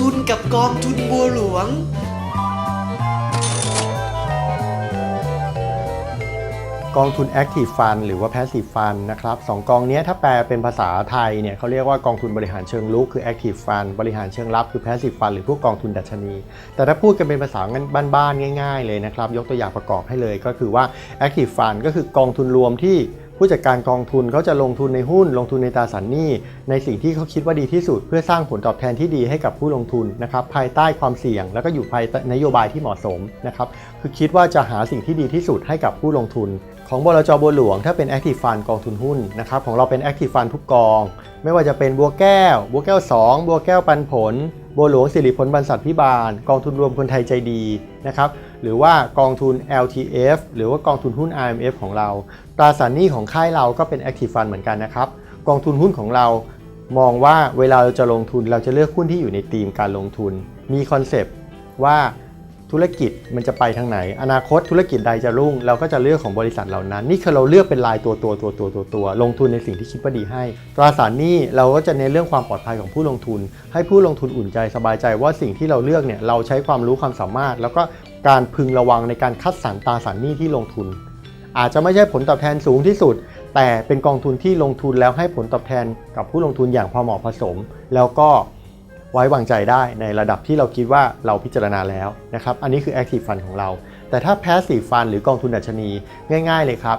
ทุนกับกองทุนบัวหลวง กองทุน Active Fund หรือว่า Passive Fund นะครับสองกองเนี้ยถ้าแปลเป็นภาษาไทยเนี่ยเขาเรียกว่ากองทุนบริหารเชิงลุกคือ Active Fund บริหารเชิงรับคือ Passive Fund หรือพวกกองทุนดัชนี แต่ถ้าพูดกันเป็นภาษาบ้านๆง่าย ๆ เลยนะครับ ยกตัวอย่างประกอบให้เลยก็คือว่า Active Fund ก็คือกองทุนรวมที่ ผู้จัดการกองทุนเขาจะลงทุนในหุ้น ลงทุนในตราสารหนี้ ในสิ่งที่เขาคิดว่าดีที่สุด เพื่อสร้างผลตอบแทนที่ดีให้กับผู้ลงทุนนะครับภายใต้ความเสี่ยง แล้วก็อยู่ภายในโยบายที่เหมาะสมนะครับคือคิดว่าจะหาสิ่งที่ดีที่สุดให้กับผู้ลงทุน ของบลจบัวหลวง ถ้าเป็น Active Fund กองทุนหุ้นนะครับของเราเป็น Active Fund ทุกกอง ไม่ว่าจะเป็นบัวแก้ว บัวแก้ว 2 บัวแก้วปันผล บัวหลวงสิริผลบรรษัทพิบาล กองทุนรวมคนไทยใจดีนะครับหรือว่ากองทุน LTF หรือว่ากองทุนหุ้น IMF ของเรา ตราสารหนี้ของค่ายเราก็เป็น Active Fund เหมือนกันนะครับกองทุนหุ้นของเรามองว่าเวลาเราจะลงทุนเราจะเลือกหุ้นที่อยู่ในธีมการลงทุน มีคอนเซปต์ว่า ธุรกิจมันจะไปทางไหน อนาคตธุรกิจใดจะรุ่ง เราก็จะเลือกของบริษัทเหล่านั้น นี่คือเราเลือกเป็นรายตัวตัวตัวตัวตัวตัว ลงทุนในสิ่งที่คิดว่าดีให้ ตราสารหนี้เราก็จะเน้นเรื่องความปลอดภัยของผู้ลงทุน ให้ผู้ลงทุนอุ่นใจสบายใจว่าสิ่งที่เราเลือกเนี่ยเราใช้ความรู้ความสามารถ แล้วก็การพึงระวังในการคัดสรรตราสารหนี้ที่ลงทุน อาจจะไม่ใช่ผลตอบแทนสูงที่สุด แต่เป็นกองทุนที่ลงทุนแล้วให้ผลตอบแทนกับผู้ลงทุนอย่างพอเหมาะผสม แล้วก็ ไว้วางใจได้ในระดับที่เราคิดว่าเราพิจารณาแล้วนะครับ อันนี้คือ Active Fund ของเรา แต่ถ้า Passive Fund หรือกองทุนดัชนีง่าย ๆ เลยครับ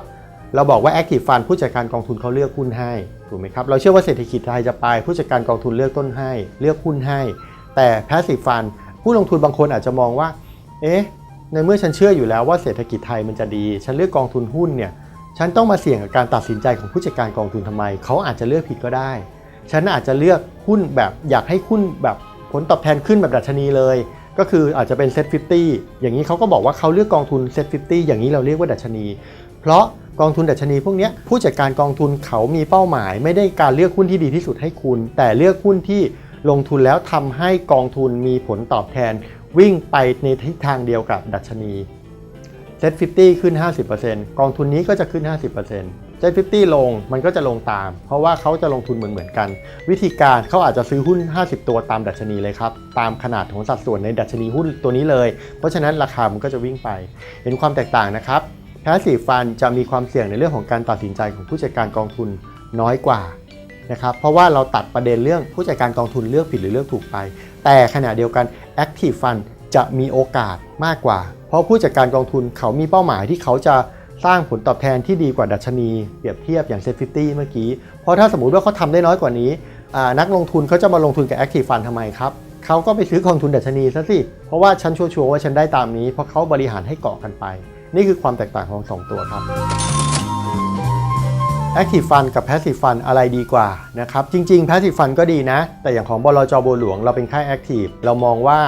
เราบอกว่า Active Fund ผู้จัดการกองทุนเขาเลือกหุ้นให้ถูกไหมครับ เราเชื่อว่าเศรษฐกิจไทยจะไป ผู้จัดการกองทุนเลือกต้นให้ เลือกหุ้นให้ แต่ Passive Fund ผู้ลงทุนบางคนอาจจะมองว่า เอ๊ะ ในเมื่อฉันเชื่ออยู่แล้วว่าเศรษฐกิจไทยมันจะดี ฉันเลือกกองทุนหุ้นเนี่ย ฉันต้องมาเสี่ยงกับการตัดสินใจของผู้จัดการกองทุนทำไม เขาอาจจะเลือกผิดก็ได้ ฉันอาจจะเลือกหุ้นแบบอยากให้หุ้นแบบผลตอบแทนขึ้นแบบดัชนีเลย ก็คืออาจจะเป็นเซ็ต50อย่างนี้เขาก็บอกว่าเขาเลือกกองทุนเซ็ต50อย่างนี้เราเรียกว่าดัชนี เพราะกองทุนดัชนีพวกเนี้ยผู้จัดการกองทุนเขามีเป้าหมาย ไม่ได้การเลือกหุ้นที่ดีที่สุดให้คุณ แต่เลือกหุ้นที่ลงทุนแล้วทำให้กองทุนมีผลตอบแทน วิ่งไปในทิศทางเดียวกับดัชนีเซ็ต50ขึ้น 50%กองทุนนี้ก็จะขึ้น 50% เซ็ต50ลงมันก็จะลงตาม เพราะว่าเขาจะลงทุนเหมือนเหมือนกัน วิธีการเขาอาจจะซื้อหุ้น 50 ตัวตามดัชนีเลยครับ ตามขนาดของสัดส่วนในดัชนีหุ้นตัวนี้เลย เพราะฉะนั้นราคามันก็จะวิ่งไป เห็นความแตกต่างนะครับ Passive Fund จะมีความเสี่ยงในเรื่องของการตัดสินใจของผู้จัดการกองทุนน้อยกว่านะครับเพราะว่าเราตัดประเด็นเรื่องผู้จัดการกองทุนเลือกผิดหรือเลือกถูกไป แต่ขณะเดียวกัน Active Fund จะมีโอกาสมากกว่า เพราะผู้จัดการกองทุนเขามีเป้าหมายที่เขาจะ สร้างผลตอบแทนที่ดีกว่าดัชนีเปรียบเทียบอย่างเซฟฟิตี้เมื่อกี้ เพราะถ้าสมมุติว่าเขาทำได้น้อยกว่านี้ นักลงทุนเขาจะมาลงทุนกับ Active Fund ทำไมครับเขาก็ไปซื้อกองทุนดัชนีซะสิ เพราะว่าฉันชัวร์ว่าฉันได้ตามนี้ เพราะเขาบริหารให้เกาะกันไป นี่คือความแตกต่างของสองตัวครับ Active Fund กับ Passive Fund อะไรดีกว่านะครับ จริง ๆ Passive Fund ก็ดีนะ แต่อย่างของบลจบัวหลวงเราเป็นค่าย Active เรามองว่า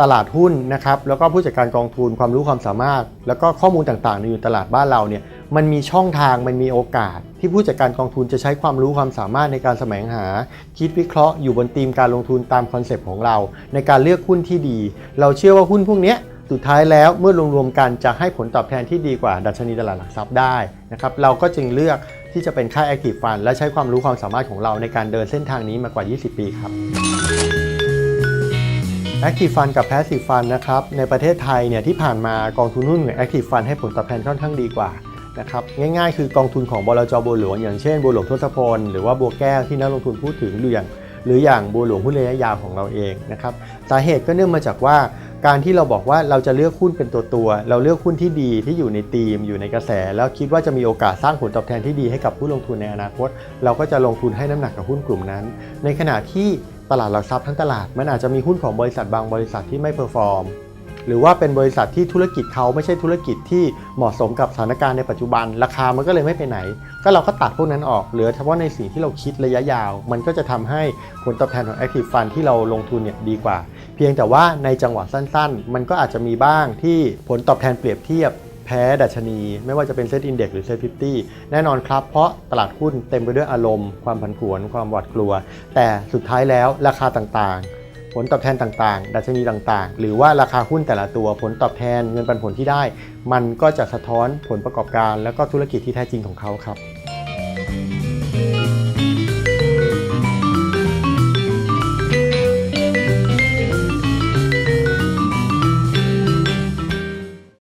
ตลาดหุ้นนะครับแล้วก็ผู้จัดการกองทุนความรู้ความสามารถ แล้วก็ข้อมูลต่างๆในอยู่ตลาดบ้านเราเนี่ยมันมีช่องทางมันมีโอกาส ที่ผู้จัดการกองทุนจะใช้ความรู้ความสามารถในการแสวงหา คิดวิเคราะห์อยู่บนธีมการลงทุนตามคอนเซปต์ของเรา ในการเลือกหุ้นที่ดี เราเชื่อว่าหุ้นพวกนี้สุดท้ายแล้วเมื่อรวมๆกันจะให้ผลตอบแทนที่ดีกว่าดัชนีตลาดหลักทรัพย์ได้นะครับเราก็จึงเลือกที่จะเป็นค่าย Active Fund และใช้ความรู้ความสามารถของเราในการเดินเส้นทางนี้มากว่า 20 ปีครับ Active Fund กับ Passive Fund นะครับในประเทศไทยเนี่ยที่ผ่านมากองทุนหุ้นของ Active Fund ให้ผลตอบแทนค่อนข้างดีกว่านะครับง่ายๆคือกองทุนของบลจบัวหลวง อย่างเช่นบัวหลวงทศพลหรือว่าบัวแก้วที่นักลงทุนพูดถึงหรืออย่างหรืออย่างบัวหลวงหุ้นระยะยาวของเราเองนะครับสาเหตุก็เนื่องมาจากว่าการที่เราบอกว่าเราจะเลือกหุ้นเป็นตัวตัวๆเราเลือกหุ้นที่ดีที่อยู่ในธีม อยู่ในกระแส แล้วคิดว่าจะมีโอกาสสร้างผลตอบแทนที่ดีให้กับผู้ลงทุนในอนาคต เราก็จะลงทุนให้น้ำหนักกับหุ้นกลุ่มนั้น ในขณะที่ ตลาดหลักทรัพย์ทั้งตลาด มันอาจจะมีหุ้นของบริษัทบางบริษัทที่ไม่เพอร์ฟอร์มหรือว่าเป็นบริษัทที่ธุรกิจเขาไม่ใช่ธุรกิจที่เหมาะสมกับสถานการณ์ในปัจจุบัน ราคามันก็เลยไม่ไปไหน ก็เราก็ตัดพวกนั้นออก เหลือเฉพาะในสิ่งที่เราคิดระยะยาว มันก็จะทำให้ผลตอบแทนของ Active Fund ที่เราลงทุนเนี่ยดีกว่า เพียงแต่ว่าในจังหวะสั้นๆ มันก็อาจจะมีบ้างที่ผลตอบแทนเปรียบเทียบ แพ้ดัชนี ไม่ว่าจะเป็นเซตอินเด็กหรือเซตพิพตี้แน่นอนครับ เพราะตลาดหุ้นเต็มไปด้วยอารมณ์ ความผันผวน ความหวาดกลัว แต่สุดท้ายแล้วราคาต่างๆ ผลตอบแทนต่างๆ ดัชนีต่างๆ หรือว่าราคาหุ้นแต่ละตัวผลตอบแทนเงินปันผลที่ได้ มันก็จะสะท้อนผลประกอบการ แล้วก็ธุรกิจที่แท้จริงของเขาครับ